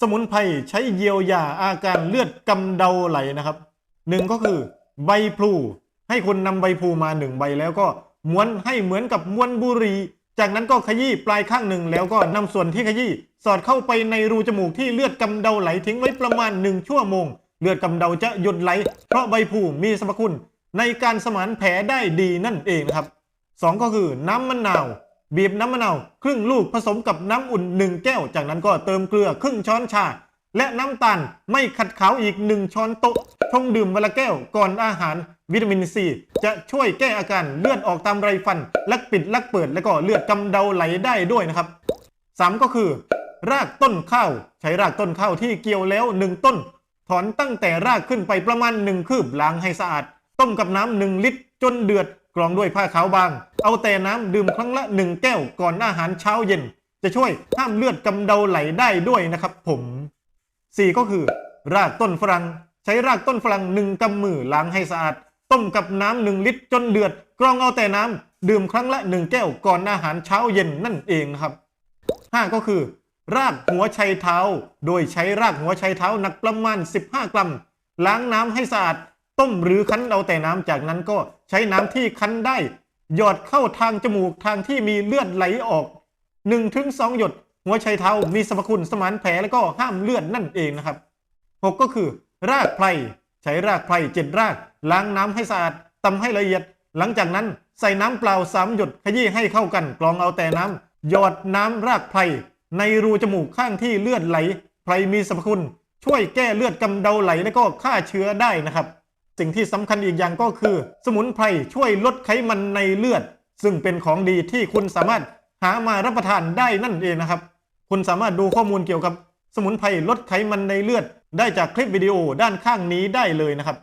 สมุนไพรใช้เยียวยาอาการเลือดกำเดาไหลนะครับหนึ่งก็คือใบพลูให้คุณนำใบพลูมาหนึ่งใบแล้วก็ม้วนให้เหมือนกับม้วนบุหรีจากนั้นก็ขยี้ปลายข้างหนึ่งแล้วก็นำส่วนที่ขยี้สอดเข้าไปในรูจมูกที่เลือดกำเดาไหลทิ้งไว้ประมาณหนึ่งชั่วโมง เลือดกำเดาจะหยุดไหล เพราะใบพลูมีสรรพคุณในการสมานแผลได้ดีนั่นเองนะครับสองก็คือน้ำมะนาว บีบน้ำมะนาวครึ่งลูกผสมกับน้ำอุ่นหนึ่งแก้ว จากนั้นก็เติมเกลือครึ่งช้อนชา และน้ำตาลไม่ขัดขาวอีกหนึ่งช้อนโต๊ะชงดื่มวันละแก้วก่อนอาหารวิตามินซีจะช่วยแก้อาการเลือดออกตามไรฟัน ลักปิดลักเปิด และก็เลือดกำเดาไหลได้ด้วยนะครับสามก็คือ รากต้นข้าว ใช้รากต้นข้าวที่เกี่ยวแล้วหนึ่งต้น ถอนตั้งแต่รากขึ้นไปประมาณหนึ่งคืบล้างให้สะอาด ต้มกับน้ำหนึ่งลิตรจนเดือด กรองด้วยผ้าขาวบาง เอาแต่น้ำดื่มครั้งละหนึ่งแก้วก่อนอาหารเช้าเย็น จะช่วยห้ามเลือดกำเดาไหลได้ด้วยนะครับผมสี่ก็คือ รากต้นฝรั่งใช้รากต้นฝรั่งหนึ่งกำมือล้างให้สะอาด ต้มกับน้ำหนึ่งลิตรจนเดือด กรองเอาแต่น้ำดื่มครั้งละหนึ่งแก้วก่อนอาหารเช้าเย็นนั่นเองครับห้าก็คือ รากหัวไชเท้า โดยใช้รากหัวไชเท้าหนักประมาณ 15 กรัมล้างน้ำให้สะอาด ต้มหรือคั้นเอาแต่น้ำจากนั้นก็ใช้น้ำที่คั้นได้ หยอดเข้าทางจมูกทางที่มีเลือดไหลออก1นถึงสหยด หัวไชเท้ามีสรรพคุณสมานแผลและก็ห้ามเลือดนั่นเองนะครับ 6 ก็คือ รากไพรใช้รากไพรเจ็ดราก ล้างน้ำให้สะอาดตำให้ละเอียด หลังจากนั้นใส่น้ำเปล่าสามหยดขยี้ให้เข้ากันกรองเอาแต่น้ำหยอดน้ำรากไพรในรูจมูกข้างที่เลือดไหลไพรมีสรรพคุณ ช่วยแก้เลือดกำเดาไหลและก็ฆ่าเชื้อได้นะครับ สิ่งที่สำคัญอีกอย่างก็คือ สมุนไพรช่วยลดไขมันในเลือด ซึ่งเป็นของดีที่คุณสามารถหามารับประทานได้นั่นเองนะครับ คุณสามารถดูข้อมูลเกี่ยวกับ สมุนไพรลดไขมันในเลือด ได้จากคลิปวิดีโอด้านข้างนี้ได้เลยนะครับ